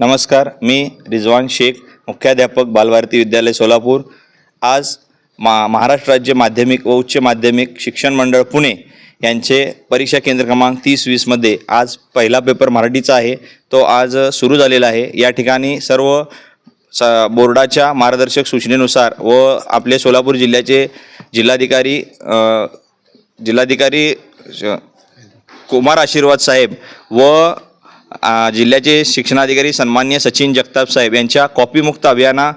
नमस्कार मी रिजवान शेख मुख्याध्यापक बालभारती विद्यालय सोलापूर. आज मा महाराष्ट्र राज्य माध्यमिक व उच्च माध्यमिक शिक्षण मंडळ पुणे यांचे परीक्षा केंद्र क्रमांक तीस वीसमध्ये आज पहिला पेपर मराठीचा आहे. तो आज सुरू झालेला आहे. या ठिकाणी सर्व स बोर्डाच्या मार्गदर्शक सूचनेनुसार व आपले सोलापूर जिल्ह्याचे जिल्हाधिकारी जिल्हाधिकारी कुमार आशीर्वाद साहेब व जिल्ह्याचे शिक्षणाधिकारी सन्मान्य सचिन जगताप साहेब यांच्या कॉपीमुक्त अभियाना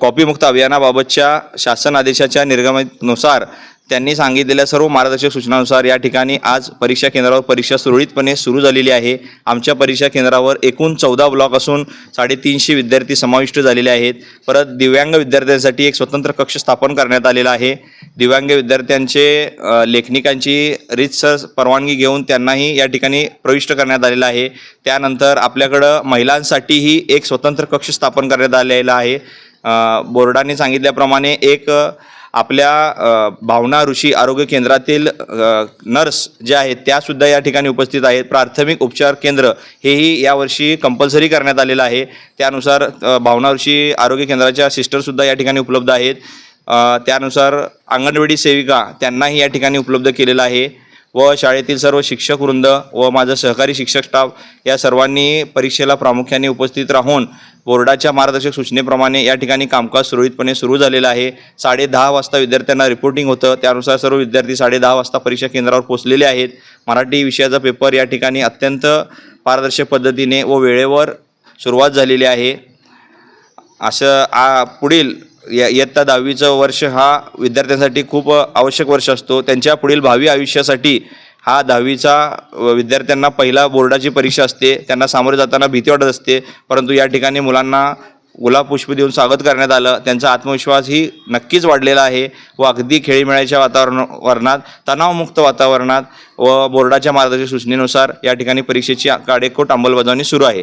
कॉपीमुक्त अभियानाबाबतच्या शासन आदेशाच्या निर्गमनुसार त्यांनी सांगितलेल्या सर्व मार्गदर्शक सूचनानुसार या ठिकाणी आज परीक्षा केंद्रावर परीक्षा सुरळीतपणे सुरू झालेली आहे. आमच्या परीक्षा केंद्रावर एकूण चौदा ब्लॉक असून साडेतीनशे विद्यार्थी समाविष्ट झालेले आहेत. परत दिव्यांग विद्यार्थ्यांसाठी एक स्वतंत्र कक्ष स्थापन करण्यात आलेला आहे. दिव्यांग विद्यार्थ्यांचे लेखनिकांची रीतसर परवानगी घेऊन त्यांनाही या ठिकाणी प्रविष्ट करण्यात आलेलं आहे. त्यानंतर आपल्याकडं महिलांसाठीही एक स्वतंत्र कक्ष स्थापन करण्यात आलेला आहे. बोर्डाने सांगितल्याप्रमाणे एक आपल्या भावना ऋषी आरोग्य केंद्रातील नर्स ज्या आहेत त्यासुद्धा या ठिकाणी उपस्थित आहेत. प्राथमिक उपचार केंद्र हेही यावर्षी कंपल्सरी करण्यात आलेलं आहे. त्यानुसार भावना ऋषी आरोग्य केंद्राच्या सिस्टरसुद्धा या ठिकाणी उपलब्ध आहेत. त्यानुसार अंगणवाडी सेविका त्यांनाही या ठिकाणी उपलब्ध केलेलं आहे. व शाळेतील सर्व शिक्षक वृंद व माझा सहकारी शिक्षक स्टाफ या सर्वांनी परीक्षेला प्रामुख्याने उपस्थित राहून बोर्डाच्या मार्गदर्शक सूचनेप्रमाणे या ठिकाणी कामकाज सुरळीतपणे सुरू झालेलं आहे. साडे दहा वाजता विद्यार्थ्यांना रिपोर्टिंग होतं. त्यानुसार सर्व विद्यार्थी साडे दहा वाजता परीक्षा केंद्रावर पोहोचलेले आहेत. मराठी विषयाचा पेपर या ठिकाणी अत्यंत पारदर्शक पद्धतीने व वेळेवर सुरुवात झालेली आहे. असं आ पुढील या इयत्ता दहावीचं वर्ष हा विद्यार्थ्यांसाठी खूप आवश्यक वर्ष असतो. त्यांच्या पुढील भावी आयुष्यासाठी हा दहावीचा विद्यार्थ्यांना पहिला बोर्डाची परीक्षा असते. त्यांना सामोरे जाताना भीती वाटत असते. परंतु या ठिकाणी मुलांना गुलाब पुष्प देऊन स्वागत करण्यात आलं. त्यांचा आत्मविश्वास ही नक्कीच वाढलेला आहे व अगदी खेळीमेळ्याच्या वातावरण वरणात तणावमुक्त वातावरणात व बोर्डाच्या मार्गदर्शक सूचनेनुसार या ठिकाणी परीक्षेची काडेकोट अंमलबजावणी सुरू आहे.